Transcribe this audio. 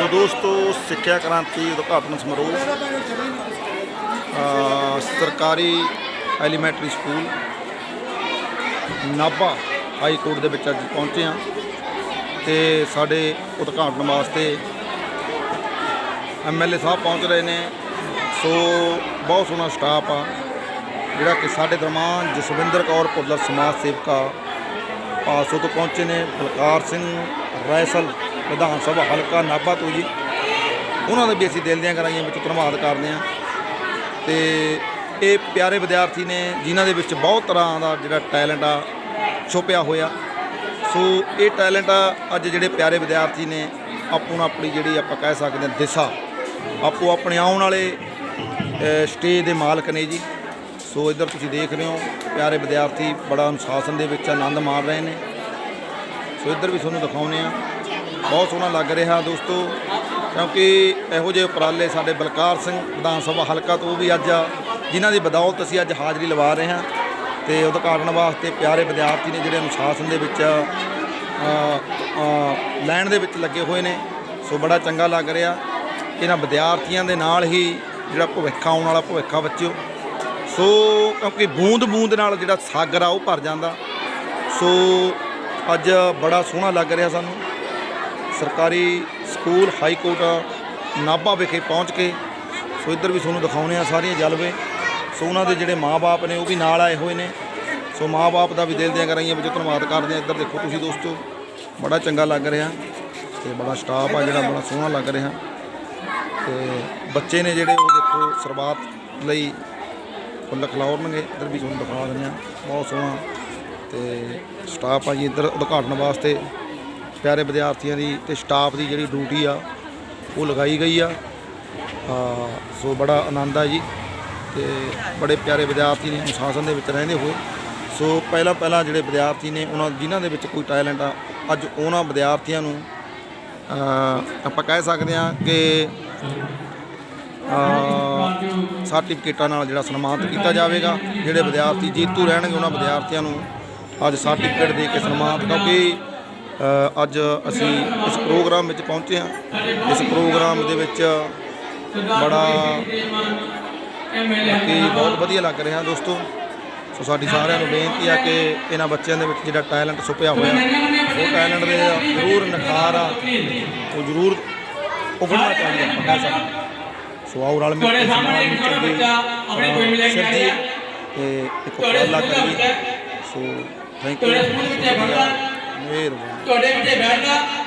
ਸੋ ਦੋਸਤੋ, ਸਿੱਖਿਆ ਕ੍ਰਾਂਤੀ ਉਦਘਾਟਨ ਸਮਾਰੋਹ ਸਰਕਾਰੀ elementary school, Nabha high court ਦੇ ਵਿੱਚ ਅੱਜ ਪਹੁੰਚੇ ਹਾਂ ਤੇ ਸਾਡੇ ਉਦਘਾਟਨ ਵਾਸਤੇ ਐਮਐਲਏ ਸਾਹਿਬ ਪਹੁੰਚ ਰਹੇ ਨੇ। ਸੋ ਬਹੁਤ ਸੋਹਣਾ ਸਟਾਫ ਆ, ਜਿਹੜਾ ਕਿ ਸਾਡੇ ਦਰਮਾਨ ਜਸਵਿੰਦਰ ਕੌਰ ਭੁੱਲਰ ਸਮਾਜ ਸੇਵਕਾ ਪਾਸੋਂ ਤੋਂ ਪਹੁੰਚੇ ਨੇ, ਬਲਕਾਰ ਸਿੰਘ ਰੈਸਲ ਵਿਧਾਨ ਸਭਾ ਹਲਕਾ ਨਾਭਾ ਤੋਂ ਜੀ। ਉਹਨਾਂ ਦਾ ਵੀ ਅਸੀਂ ਦਿਲ ਦੀਆਂ ਕਰਾਈਆਂ ਵਿੱਚ ਧੰਨਵਾਦ ਕਰਦੇ ਹਾਂ। ਤੇ ਇਹ ਪਿਆਰੇ ਵਿਦਿਆਰਥੀ ਨੇ ਜਿਨ੍ਹਾਂ ਦੇ ਵਿੱਚ ਬਹੁਤ ਤਰ੍ਹਾਂ ਦਾ ਜਿਹੜਾ ਟੈਲੈਂਟ ਆ, ਛੁਪਿਆ ਹੋਇਆ। ਸੋ ਇਹ ਟੈਲੈਂਟ ਆ, ਅੱਜ ਜਿਹੜੇ ਪਿਆਰੇ ਵਿਦਿਆਰਥੀ ਨੇ ਆਪੋ ਨੂੰ ਆਪਣੀ ਜਿਹੜੀ ਆਪਾਂ ਕਹਿ ਸਕਦੇ ਹਾਂ ਦਿਸ਼ਾ, ਆਪੋ ਆਪਣੇ ਆਉਣ ਵਾਲੇ ਸਟੇਜ ਦੇ ਮਾਲਕ ਨੇ ਜੀ। ਸੋ ਇੱਧਰ ਤੁਸੀਂ ਦੇਖ ਰਹੇ ਹੋ, ਪਿਆਰੇ ਵਿਦਿਆਰਥੀ ਬੜਾ ਅਨੁਸ਼ਾਸਨ ਦੇ ਵਿੱਚ ਆਨੰਦ ਮਾਣ ਰਹੇ ਨੇ। ਸੋ ਇੱਧਰ ਵੀ ਤੁਹਾਨੂੰ ਦਿਖਾਉਂਦੇ ਆ ਬਹੁਤ ਸੋਹਣਾ ਲੱਗ ਰਿਹਾ ਦੋਸਤੋ ਕਿਉਂਕਿ ਇਹੋ ਜਿਹੇ ਉਪਰਾਲੇ ਸਾਡੇ ਬਲਕਾਰ ਸਿੰਘ ਵਿਧਾਨ ਸਭਾ ਹਲਕਾ ਤੋਂ ਵੀ ਅੱਜ ਜਿਨ੍ਹਾਂ ਦੀ ਬਦੌਲਤ ਅਸੀਂ ਅੱਜ ਹਾਜ਼ਰੀ ਲਵਾ ਰਹੇ ਹਾਂ ਤੇ ਉਦਘਾਟਨ ਵਾਸਤੇ ਪਿਆਰੇ ਵਿਦਿਆਰਥੀ ਨੇ ਜਿਹੜੇ ਅਨੁਸ਼ਾਸਨ ਦੇ ਵਿੱਚ ਅ, ਲਾਈਨ ਦੇ ਵਿੱਚ ਲੱਗੇ ਹੋਏ ਨੇ ਸੋ ਬੜਾ ਚੰਗਾ ਲੱਗ ਰਿਹਾ। ਇਹਨਾਂ ਵਿਦਿਆਰਥੀਆਂ ਦੇ ਨਾਲ ਹੀ ਜਿਹੜਾ ਭਵਿੱਖ ਆਉਣ ਵਾਲਾ ਭਵਿੱਖ ਆ ਬੱਚਿਓ। ਸੋ ਕਿਉਂਕਿ ਬੂੰਦ ਬੂੰਦ ਨਾਲ ਜਿਹੜਾ ਸਾਗਰ ਆ ਉਹ ਭਰ ਜਾਂਦਾ। ਸੋ ਅੱਜ ਬੜਾ ਸੋਹਣਾ ਲੱਗ ਰਿਹਾ ਸਾਨੂੰ। ਸਰਕਾਰੀ ਸਕੂਲ ਹਾਈ ਕੋਰਟ ਨਾਭਾ ਵਿਖੇ ਪਹੁੰਚ ਕੇ ਸੋ ਇੱਧਰ ਵੀ ਤੁਹਾਨੂੰ ਦਿਖਾਉਣੇ ਆ ਸਾਰੀਆਂ ਜਲਵੇ। ਸੋ ਉਹਨਾਂ ਦੇ ਜਿਹੜੇ ਮਾਪੇ ਨੇ ਉਹ ਵੀ ਨਾਲ ਆਏ ਹੋਏ ਨੇ। ਸੋ ਮਾਪੇ ਦਾ ਵੀ ਦਿਲ ਦੀਆਂ ਕਰਾਈਆਂ ਵਿੱਚ ਧੰਨਵਾਦ ਕਰਦੇ ਆ ਇੱਧਰ ਦੇਖੋ ਤੁਸੀਂ ਦੋਸਤੋ, ਬੜਾ ਚੰਗਾ ਲੱਗ ਰਿਹਾ ਤੇ ਬੜਾ ਸਟਾਫ ਆ ਜਿਹੜਾ, ਬੜਾ ਸੋਹਣਾ ਲੱਗ ਰਿਹਾ। ਤੇ ਬੱਚੇ ਨੇ ਜਿਹੜੇ ਉਹ ਦੇਖੋ ਸਰਬਾਤ ਲਈ ਫੁੱਲ ਖਲਾਉਣਗੇ ਇੱਧਰ ਵੀ ਤੁਹਾਨੂੰ ਦਿਖਾ ਦਿੰਦੇ ਆ ਬਹੁਤ ਸੋਹਣਾ ਤੇ ਸਟਾਫ ਆ ਜੀ ਇੱਧਰ ਉਦਘਾਟਨ ਵਾਸਤੇ। ਪਿਆਰੇ ਵਿਦਿਆਰਥੀਆਂ ਦੀ ਤੇ ਸਟਾਫ ਦੀ ਜਿਹੜੀ ਡਿਊਟੀ ਆ, ਉਹ ਲਗਾਈ ਗਈ ਆ। ਸੋ ਬੜਾ ਆਨੰਦ ਆ ਜੀ ਤੇ ਬੜੇ ਪਿਆਰੇ ਵਿਦਿਆਰਥੀ ਨੇ ਅਨੁਸ਼ਾਸਨ ਦੇ ਵਿੱਚ ਰਹਿੰਦੇ ਹੋਏ। ਸੋ ਪਹਿਲਾਂ ਪਹਿਲਾਂ ਜਿਹੜੇ ਵਿਦਿਆਰਥੀ ਨੇ, ਉਹਨਾਂ ਜਿਨ੍ਹਾਂ ਦੇ ਵਿੱਚ ਕੋਈ ਟੈਲੈਂਟ ਆ, ਅੱਜ ਉਹਨਾਂ ਵਿਦਿਆਰਥੀਆਂ ਨੂੰ ਆਪਾਂ ਕਹਿ ਸਕਦੇ ਹਾਂ ਕਿ ਸਰਟੀਫਿਕੇਟਾਂ ਨਾਲ ਜਿਹੜਾ ਸਨਮਾਨਿਤ ਕੀਤਾ ਜਾਵੇਗਾ, ਜਿਹੜੇ ਵਿਦਿਆਰਥੀ ਜੇਤੂ ਰਹਿਣਗੇ, ਉਹਨਾਂ ਵਿਦਿਆਰਥੀਆਂ ਨੂੰ ਅੱਜ ਸਰਟੀਫਿਕੇਟ ਦੇ ਕੇ ਸਨਮਾਨਿਤ, ਕਿਉਂਕਿ ਅੱਜ ਅਸੀਂ ਇਸ ਪ੍ਰੋਗਰਾਮ ਵਿੱਚ ਪਹੁੰਚੇ ਹਾਂ। ਇਸ ਪ੍ਰੋਗਰਾਮ ਦੇ ਵਿੱਚ ਬੜਾ ਕਿ ਬਹੁਤ ਵਧੀਆ ਲੱਗ ਰਿਹਾ ਦੋਸਤੋ। ਸੋ ਸਾਡੀ ਸਾਰਿਆਂ ਨੂੰ ਬੇਨਤੀ ਆ ਕਿ ਇਹਨਾਂ ਬੱਚਿਆਂ ਦੇ ਵਿੱਚ ਜਿਹੜਾ ਟੈਲੈਂਟ ਸੁਪਿਆ ਹੋਇਆ, ਉਹ ਟੈਲੈਂਟ ਦੇ ਜ਼ਰੂਰ ਨਿਖਾਰ ਆ। ਉਹ ਜ਼ਰੂਰ ਉਭਰਨਾ ਚਾਹੀਦਾ ਆਪਾਂ ਕਹਿ ਸੋ ਆਓ ਰਲ ਮਿਲ ਕੇ ਸਾਹਮਣੇ ਇੱਕ ਨੂੰ ਛੋਟਾ ਬੱਚਾ ਆਪਣੇ ਕੋਈ ਮਿਲੇ ਗਿਆ ਤੇ ਇੱਕ ਉਪਰਾਲਾ ਕਰੀਏ। ਸੋ ਥੈਂਕ ਯੂ ਤੁਹਾਡੇ ਵਿੱਚ ਪੜ੍ਹਦਾ ਮਿਹਰਬਾਨੀ। ਤੁਹਾਡੇ ਵਿੱਚ ਬੈਠਦਾ